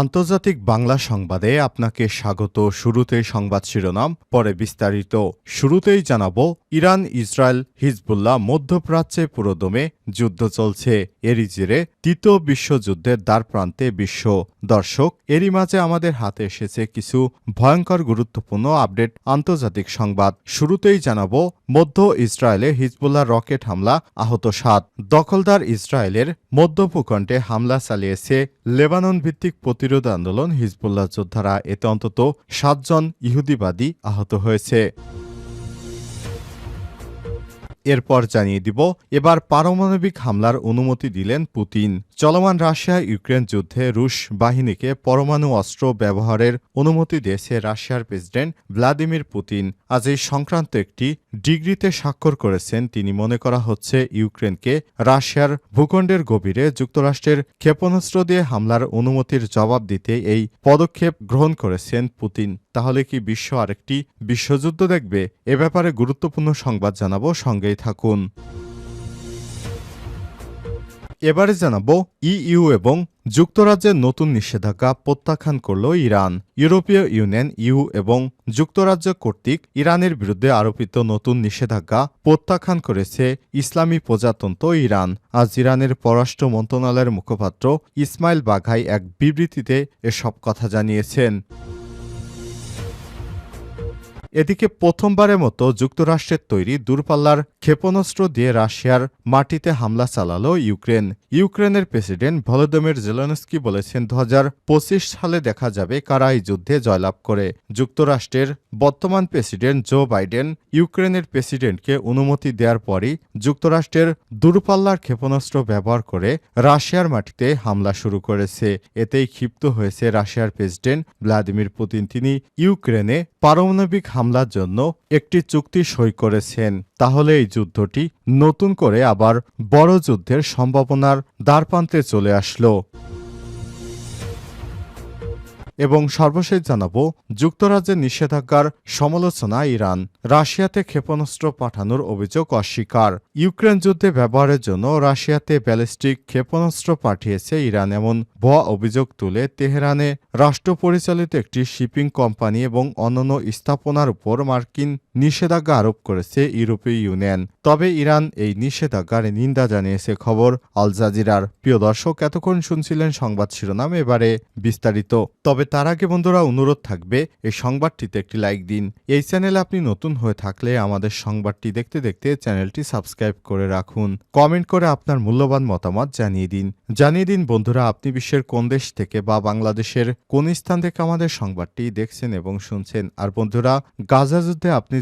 আন্তর্জাতিক বাংলা সংবাদে আপনাকে স্বাগত। শুরুতেই সংবাদ শিরোনাম, পরে বিস্তারিত। শুরুতেই জানাব, ইরান, ইসরায়েল, হিজবুল্লাহ মধ্যপ্রাচ্যে পুরোদমে যুদ্ধ চলছে। এরই জেরে তৃতীয় বিশ্বযুদ্ধের দ্বার প্রান্তে বিশ্ব। দর্শক, এরই মাঝে আমাদের হাতে এসেছে কিছু ভয়ঙ্কর গুরুত্বপূর্ণ আপডেট আন্তর্জাতিক সংবাদ। শুরুতেই জানাব, মধ্য ইসরায়েলে হিজবুল্লাহ রকেট হামলা আহত সাত। দখলদার ইসরায়েলের মধ্য ভূখণ্ডে হামলা চালিয়েছে লেবানন ভিত্তিক প্রতিরোধ আন্দোলন হিজবুল্লাহ যোদ্ধারা এতে অন্তত সাতজন ইহুদিবাদী আহত হয়েছে। এরপর জানিয়ে দিব, এবার পারমাণবিক হামলার অনুমতি দিলেন পুতিন। চলমান রাশিয়া ইউক্রেন যুদ্ধে রুশ বাহিনীকে পরমাণু অস্ত্র ব্যবহারের অনুমতি দিয়েছে রাশিয়ার প্রেসিডেন্ট ভ্লাদিমির পুতিন। আজ এই সংক্রান্ত একটি ডিগ্রিতে স্বাক্ষর করেছেন। তিনি মনে করা হচ্ছে ইউক্রেনকে রাশিয়ার ভূখণ্ডের গভীরে যুক্তরাষ্ট্রের ক্ষেপণাস্ত্র দিয়ে হামলার অনুমতির জবাব দিতে এই পদক্ষেপ গ্রহণ করেছেন পুতিন। তাহলে কি বিশ্ব আরেকটি বিশ্বযুদ্ধ দেখবে? এ ব্যাপারে গুরুত্বপূর্ণ সংবাদ জানাব, সঙ্গেই থাকুন। এবারে জানাব, ইইউ এবং যুক্তরাজ্যের নতুন নিষেধাজ্ঞা প্রত্যাখ্যান করল ইরান। ইউরোপীয় ইউনিয়ন ইউ এবং যুক্তরাজ্য কর্তৃক ইরানের বিরুদ্ধে আরোপিত নতুন নিষেধাজ্ঞা প্রত্যাখ্যান করেছে ইসলামী প্রজাতন্ত্র ইরান। আজ ইরানের পররাষ্ট্র মন্ত্রণালয়ের মুখপাত্র ইসমাইল বাঘাই এক বিবৃতিতে এসব কথা জানিয়েছেন। এদিকে প্রথমবারের মতো যুক্তরাষ্ট্রের তৈরি দূরপাল্লার ক্ষেপণাস্ত্র দিয়ে রাশিয়ার মাটিতে হামলা চালালো ইউক্রেন। ইউক্রেনের প্রেসিডেন্ট ভলোদমির জেলেনস্কি বলেছেন দু সালে দেখা যাবে কারা এই যুদ্ধে জয়লাভ করে। যুক্তরাষ্ট্রের বর্তমান প্রেসিডেন্ট জো বাইডেন ইউক্রেনের প্রেসিডেন্টকে অনুমতি দেওয়ার পরই যুক্তরাষ্ট্রের দূরপাল্লার ক্ষেপণাস্ত্র ব্যবহার করে রাশিয়ার মাটিতে হামলা শুরু করেছে। এতেই ক্ষিপ্ত হয়েছে রাশিয়ার প্রেসিডেন্ট ভ্লাদিমির পুতিন। তিনি ইউক্রেনে পারমাণবিক হামলার জন্য একটি চুক্তি সই করেছেন। তাহলে এই যুদ্ধটি নতুন করে আবার বড় যুদ্ধের সম্ভাবনার দ্বারপ্রান্তে চলে আসলো। এবং সর্বশেষ জানাব, যুক্তরাজ্যের নিষেধাজ্ঞার সমালোচনা ইরান। রাশিয়াতে ক্ষেপণাস্ত্র পাঠানোর অভিযোগ অস্বীকার। ইউক্রেন যুদ্ধে ব্যবহারের জন্য রাশিয়াতে ব্যালিস্টিক ক্ষেপণাস্ত্র পাঠিয়েছে ইরান, এমন ভয়া অভিযোগ তুলে তেহরানে রাষ্ট্র পরিচালিত একটি শিপিং কোম্পানি এবং অন্যান্য স্থাপনার উপর মার্কিন নিষেধাজ্ঞা আরোপ করেছে ইউরোপীয় ইউনিয়ন। তবে ইরান এই নিষেধাজ্ঞার নিন্দা জানিয়েছে খবর আল জাজিরার। প্রিয় দর্শক, এতক্ষণ শুনছিলেন সংবাদ শিরোনাম, এবারে বিস্তারিত। তবে তার আগে বন্ধুরা, অনুরোধ থাকবে, এই সংবাদটিতে একটি লাইক দিন। এই চ্যানেলে আপনি নতুন হয়ে থাকলে আমাদের সংবাদটি দেখতে দেখতে চ্যানেলটি সাবস্ক্রাইব করে রাখুন। কমেন্ট করে আপনার মূল্যবান মতামত জানিয়ে দিন। জানিয়ে দিন, বন্ধুরা, আপনি বিশ্বের কোন দেশ থেকে বা বাংলাদেশের কোন স্থান থেকে আমাদের সংবাদটি দেখছেন এবং শুনছেন। আর বন্ধুরা, গাজা যুদ্ধে আপনি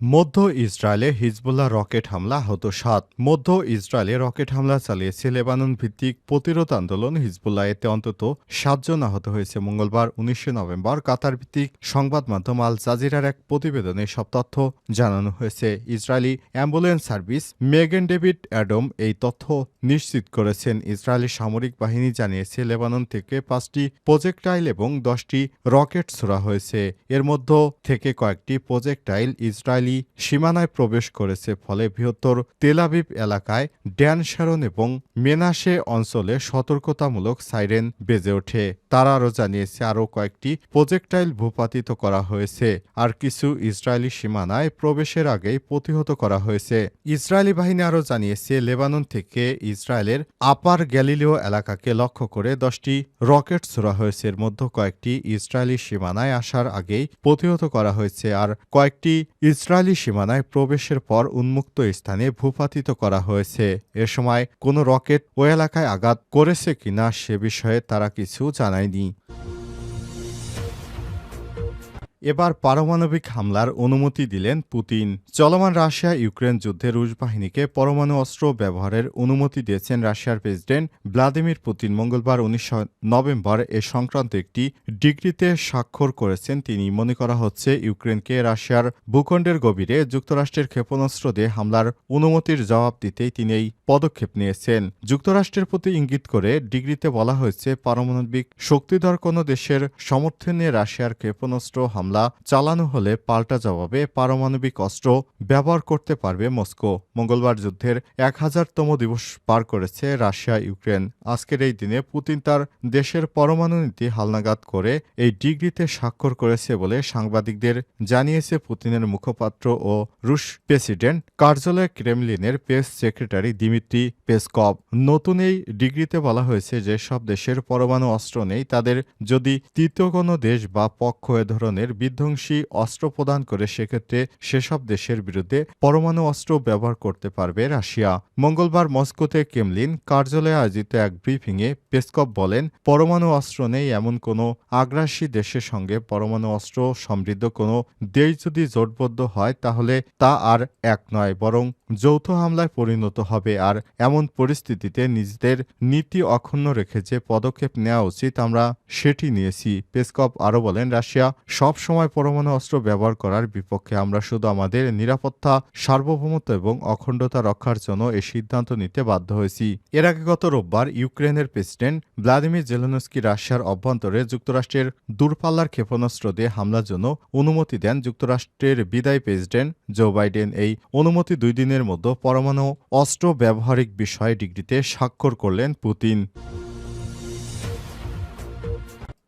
মধ্য ইসরায়েলে হিজবুল্লাহ রকেট হামলা আহত সাত। মধ্য ইসরায়েলে রকেট হামলা চালিয়েছে লেবানন ভিত্তিক প্রতিরোধ আন্দোলন হিজবুল্লাহ। এতে অন্তত সাতজন আহত হয়েছে। মঙ্গলবার উনিশে নভেম্বর কাতার ভিত্তিক সংবাদ মাধ্যম আল জাজিরার এক প্রতিবেদনে সব তথ্য জানানো হয়েছে। Israeli ambulance service Magen David Adom এই তথ্য নিশ্চিত করেছেন। ইসরায়েলি সামরিক বাহিনী জানিয়েছে, লেবানন থেকে পাঁচটি প্রজেক্টাইল এবং দশটি রকেট ছোড়া হয়েছে। এর মধ্য থেকে কয়েকটি প্রজেক্টাইল ইসরায়েলি সীমানায় প্রবেশ করেছে ফলে বৃহত্তর তেলাবিব এলাকায় ড্যান শারন এবং মেনাসে অঞ্চলে সতর্কতামূলক সাইরেন বেজে ওঠে। তারা আরও জানিয়েছে, আরও কয়েকটি প্রজেক্টাইল ভূপাতিত করা হয়েছে আর কিছু ইসরায়েলি সীমানায় প্রবেশের আগেই প্রতিহত করা হয়েছে। ইসরায়েলি বাহিনী আরও জানিয়েছে, লেবানন থেকে ইসরায়েলের আপার গ্যালিলিও এলাকাকে লক্ষ্য করে দশটি রকেট ছোড়া হয়েছে। এর মধ্যে কয়েকটি ইসরায়েলি সীমানায় আসার আগেই প্রতিহত করা হয়েছে আর কয়েকটি ইসরায়েলি সীমানায় প্রবেশের পর উন্মুক্ত স্থানে ভূপাতিত করা হয়েছে। এ সময় কোনো রকেট ও এলাকায় আঘাত করেছে কিনা সে বিষয়ে তারা কিছু জানায়নি। এবার পারমাণবিক হামলার অনুমতি দিলেন পুতিন। চলমান রাশিয়া ইউক্রেন যুদ্ধে রুশ বাহিনীকে পরমাণু অস্ত্র ব্যবহারের অনুমতি দিয়েছেন রাশিয়ার প্রেসিডেন্ট ভ্লাদিমির পুতিন। মঙ্গলবার উনিশ নভেম্বর এ সংক্রান্ত একটি ডিগ্রিতে স্বাক্ষর করেছেন তিনি। মনে করা হচ্ছে ইউক্রেনকে রাশিয়ার ভূখণ্ডের গভীরে যুক্তরাষ্ট্রের ক্ষেপণাস্ত্র দিয়ে হামলার অনুমতির জবাব দিতেই তিনি এই পদক্ষেপ নিয়েছেন। যুক্তরাষ্ট্রের প্রতি ইঙ্গিত করে ডিগ্রিতে বলা হয়েছে, পারমাণবিক শক্তিধর কোনো দেশের সমর্থনে রাশিয়ার ক্ষেপণাস্ত্র হামলা চালানো হলে পাল্টা জবাবে পারমাণবিক অস্ত্র ব্যবহার করতে পারবে মস্কো। মঙ্গলবার যুদ্ধের এক হাজারতম দিবস পার করেছে রাশিয়া, ইউক্রেন। আজকের এই দিনে পুতিন তার দেশের পরমাণু নীতি হালনাগাদ করে এই ডিগ্রিতে স্বাক্ষর করেছে বলে সাংবাদিকদের জানিয়েছে পুতিনের মুখপাত্র ও রুশ প্রেসিডেন্ট কার্যালয় ক্রেমলিনের প্রেস সেক্রেটারি দিমিত্রি পেসকভ। নতুন এই ডিগ্রিতে বলা হয়েছে যে সব দেশের পরমাণু অস্ত্র নেই, তাদের যদি তৃতীয় কোনো দেশ বা পক্ষ এ ধরনের বিধ্বংসী অস্ত্র প্রদান করে সেক্ষেত্রে সেসব দেশের বিরুদ্ধে পরমাণু অস্ত্র ব্যবহার করতে পারবে রাশিয়া। মঙ্গলবার মস্কোতে কেমলিন কার্যালয়ে আয়োজিত এক ব্রিফিংয়ে পেসকপ বলেন, পরমাণু অস্ত্র নেই এমন কোনো আগ্রাসী দেশের সঙ্গে পরমাণু অস্ত্র সমৃদ্ধ কোনো দেশ যদি জোটবদ্ধ হয় তাহলে তা আর এক নয়, বরং যৌথ হামলায় পরিণত হবে আর এমন পরিস্থিতিতে নিজেদের নীতি অক্ষুণ্ণ রেখে যে পদক্ষেপ নেওয়া উচিত, আমরা সেটি নিয়েছি। পেসকপ আরও বলেন, রাশিয়া সব সময় পরমাণু অস্ত্র ব্যবহার করার বিপক্ষে আমরা শুধু আমাদের নিরাপত্তা, সার্বভৌমত্ব এবং অখণ্ডতা রক্ষার জন্য এ সিদ্ধান্ত নিতে বাধ্য হয়েছি। এর আগে গত রোববার ইউক্রেনের প্রেসিডেন্ট ভ্লাদিমির জেলেনস্কি রাশিয়ার অভ্যন্তরে যুক্তরাষ্ট্রের দূরপাল্লার ক্ষেপণাস্ত্র দিয়ে হামলার জন্য অনুমতি দেন যুক্তরাষ্ট্রের বিদায়ী প্রেসিডেন্ট জো বাইডেন। এই অনুমতি দুই দিনের মধ্যে পরমাণু অস্ত্র ব্যবহারিক বিষয়ে ডিগ্রিতে স্বাক্ষর করলেন পুতিন।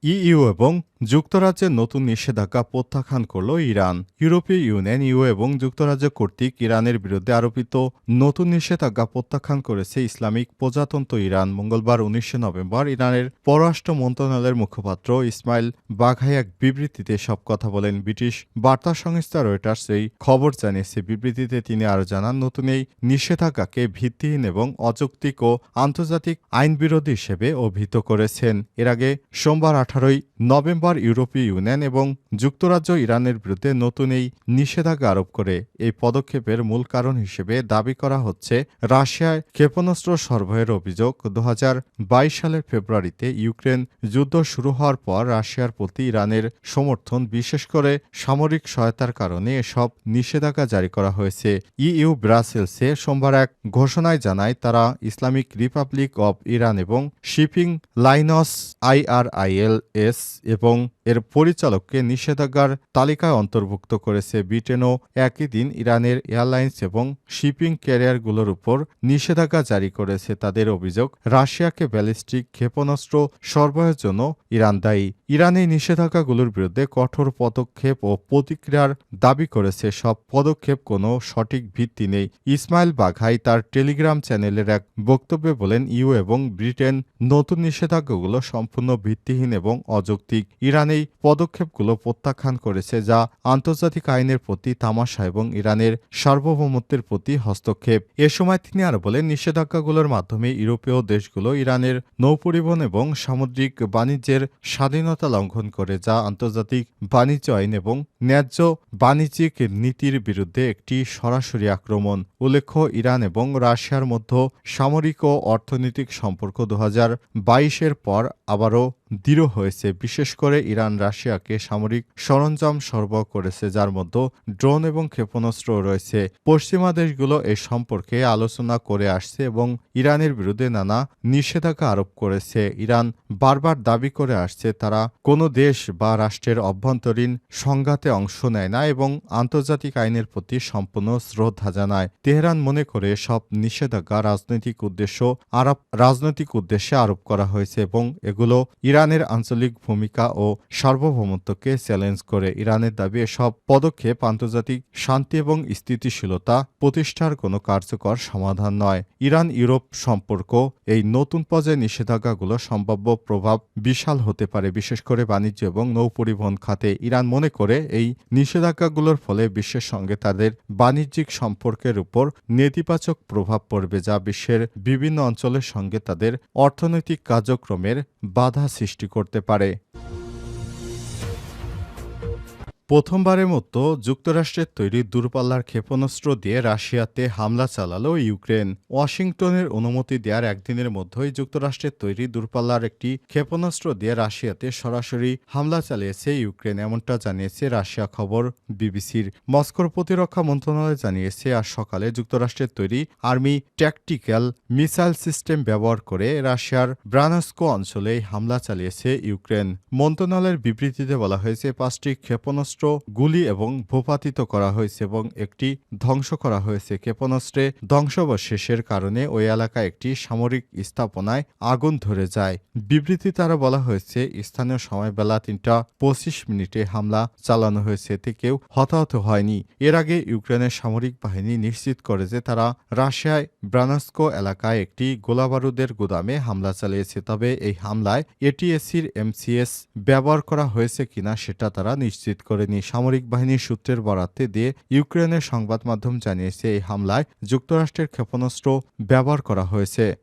ইইউ এবং যুক্তরাজ্যের নতুন নিষেধাজ্ঞা প্রত্যাখ্যান করল ইরান। ইউরোপীয় ইউনিয়ন, ইউ এবং যুক্তরাজ্য কর্তৃক ইরানের বিরুদ্ধে আরোপিত নতুন নিষেধাজ্ঞা প্রত্যাখ্যান করেছে ইসলামিক প্রজাতন্ত্র ইরান। মঙ্গলবার উনিশে নভেম্বর ইরানের পররাষ্ট্র মন্ত্রণালয়ের মুখপাত্র ইসমাইল বাঘাই এক বিবৃতিতে সব কথা বলেন ব্রিটিশ বার্তা সংস্থা রয়টার্স। এই খবর জানিয়েছে বিবৃতিতে তিনি আরও জানান, নতুন এই নিষেধাজ্ঞাকে ভিত্তিহীন এবং অযৌক্তিক ও আন্তর্জাতিক আইনবিরোধী হিসেবে অভিহিত করেছেন। এর আগে সোমবার আঠারোই নভেম্বর ইউরোপীয় ইউনিয়ন এবং যুক্তরাজ্য ইরানের বিরুদ্ধে নতুন এই নিষেধাজ্ঞা আরোপ করে। এই পদক্ষেপের মূল কারণ হিসেবে দাবি করা হচ্ছে, রাশিয়ায় ক্ষেপণাস্ত্র সরবরাহের অভিযোগ দু হাজার বাইশ সালের ফেব্রুয়ারিতে ইউক্রেন যুদ্ধ শুরু হওয়ার পর রাশিয়ার প্রতি ইরানের সমর্থন, বিশেষ করে সামরিক সহায়তার কারণে এসব নিষেধাজ্ঞা জারি করা হয়েছে। ইইউ ব্রাসেলসে সোমবার এক ঘোষণায় জানায়, তারা ইসলামিক রিপাবলিক অব ইরান এবং শিপিং লাইনস আইআরআইএলএস এবং এর পরিচালককে নিষেধাজ্ঞার তালিকায় অন্তর্ভুক্ত করেছে ব্রিটেনও একই দিন ইরানের এয়ারলাইন্স এবং শিপিং ক্যারিয়ারগুলোর উপর নিষেধাজ্ঞা জারি করেছে তাদের অভিযোগ, রাশিয়াকে ব্যালিস্টিক ক্ষেপণাস্ত্র সরবরাহের জন্য ইরান দায়ী। ইরান নিষেধাজ্ঞাগুলোর বিরুদ্ধে কঠোর পদক্ষেপ ও প্রতিক্রিয়ার দাবি করেছে সব পদক্ষেপ কোনো সঠিক ভিত্তি নেই। ইসমাইল বাঘাই তার টেলিগ্রাম চ্যানেলের এক বক্তব্যে বলেন, ইউ এবং ব্রিটেন নতুন নিষেধাজ্ঞাগুলো সম্পূর্ণ ভিত্তিহীন এবং অযৌক্তিক। ইরান এই পদক্ষেপগুলো প্রত্যাখ্যান করেছে, যা আন্তর্জাতিক আইনের প্রতি তামাশা এবং ইরানের সার্বভৌমত্বের প্রতি হস্তক্ষেপ। এ সময় তিনি আরও বলেন, নিষেধাজ্ঞাগুলোর মাধ্যমে ইউরোপীয় দেশগুলো ইরানের নৌপরিবহন এবং সামুদ্রিক বাণিজ্যের স্বাধীনতা লঙ্ঘন করে, যা আন্তর্জাতিক বাণিজ্য আইন এবং ন্যায্য বাণিজ্যিক নীতির বিরুদ্ধে একটি সরাসরি আক্রমণ। উল্লেখ্য, ইরান এবং রাশিয়ার মধ্যে সামরিক ও অর্থনৈতিক সম্পর্ক দু বাইশের পর আবারও দৃঢ় হয়েছে। বিশেষ করে ইরান রাশিয়াকে সামরিক সরঞ্জাম সরবরাহ করেছে, যার মধ্যে ড্রোন এবং ক্ষেপণাস্ত্র রয়েছে। পশ্চিমা দেশগুলো এ সম্পর্কে আলোচনা করে আসছে এবং ইরানের বিরুদ্ধে নানা নিষেধাজ্ঞা আরোপ করেছে। ইরান বারবার দাবি করে আসছে, তারা কোনো দেশ বা রাষ্ট্রের অভ্যন্তরীণ সংঘাতে অংশ নেয় না এবং আন্তর্জাতিক আইনের প্রতি সম্পূর্ণ শ্রদ্ধা জানায়। তেহরান মনে করে সব নিষেধাজ্ঞা, রাজনৈতিক উদ্দেশ্য, আরব, রাজনৈতিক উদ্দেশ্যে আরোপ করা হয়েছে এবং এগুলো ইরানের আঞ্চলিক ভূমিকা ও সার্বভৌমত্বকে চ্যালেঞ্জ করে। ইরানের দাবি, এসব পদক্ষেপ আন্তর্জাতিক শান্তি এবং স্থিতিশীলতা প্রতিষ্ঠার কোনো কার্যকর সমাধান নয়। ইরান ইউরোপ সম্পর্ক, এই নতুন পর্যায়ে নিষেধাজ্ঞাগুলো সম্ভাব্য প্রভাব বিশাল হতে পারে, বিশেষ করে বাণিজ্য এবং নৌপরিবহন খাতে। ইরান মনে করে এই নিষেধাজ্ঞাগুলোর ফলে বিশ্বের সঙ্গে তাদের বাণিজ্যিক সম্পর্কের উপর নেতিবাচক প্রভাব পড়বে যা বিশ্বের বিভিন্ন অঞ্চলের সঙ্গে তাদের অর্থনৈতিক কার্যক্রমের বাধা সৃষ্টি করতে পারে। প্রথমবারের মতো যুক্তরাষ্ট্রের তৈরি দূরপাল্লার ক্ষেপণাস্ত্র দিয়ে রাশিয়াতে হামলা চালালো ইউক্রেন। ওয়াশিংটনের অনুমতি দেওয়ার একদিনের মধ্যেই যুক্তরাষ্ট্রের তৈরি দূরপাল্লার একটি ক্ষেপণাস্ত্র দিয়ে রাশিয়াতে সরাসরি হামলা চালিয়েছে ইউক্রেন, এমনটা জানিয়েছে রাশিয়া খবর বিবিসির। মস্কোর প্রতিরক্ষা মন্ত্রণালয় জানিয়েছে, আজ সকালে যুক্তরাষ্ট্রের তৈরি আর্মি ট্যাকটিক্যাল মিসাইল সিস্টেম ব্যবহার করে রাশিয়ার ব্রানাস্কো অঞ্চলে হামলা চালিয়েছে ইউক্রেন। মন্ত্রণালয়ের বিবৃতিতে বলা হয়েছে, পাঁচটি ক্ষেপণাস্ত্র গুলি এবং ভূপাতিত করা হয়েছে এবং একটি ধ্বংস করা হয়েছে। ক্ষেপণাস্ত্রে ধ্বংসাবশেষের কারণে ওই এলাকায় একটি সামরিক স্থাপনায় আগুন ধরে যায়। বিবৃতি তারা বলা হয়েছে, স্থানীয় সময় বেলা তিনটা পঁচিশ মিনিটে হামলা চালানো হয়েছে, এতে কেউ হতাহত হয়নি। এর আগে ইউক্রেনের সামরিক বাহিনী নিশ্চিত করে যে তারা রাশিয়ায় ব্রানাস্কো এলাকায় একটি গোলাবারুদের গুদামে হামলা চালিয়েছে, তবে এই হামলায় এটিএসির এমসিএস ব্যবহার করা হয়েছে কিনা সেটা তারা নিশ্চিত করেনি। সামরিক বাহিনীর সূত্রের বরাতে দিয়ে ইউক্রেনের সংবাদ মাধ্যম জানিয়েছে, এই হামলায় যুক্তরাষ্ট্রের ক্ষেপণাস্ত্র ব্যবহার করা হয়েছে।